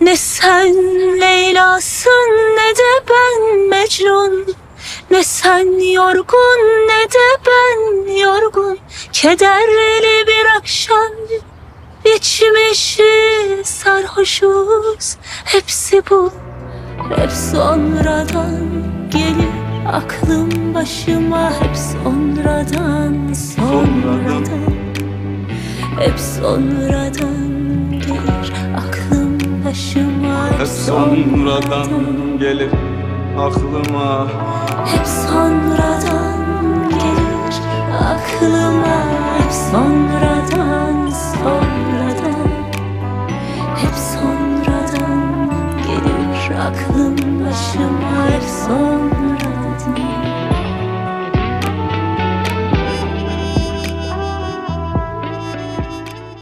Ne sen Leyla'sın ne de ben Mecnun. Ne sen yorgun ne de ben yorgun. Kederli bir akşam İçmişiz sarhoşuz. Hepsi bu hep sonradan gelir Aklım başıma. Hep sonradan sonradan. Hep sonradan gelir hep sonradan gelir aklıma. Hep sonradan gelir aklıma. Hep sonradan sonradan. Hep sonradan gelir aklım başıma. Hep sonradan.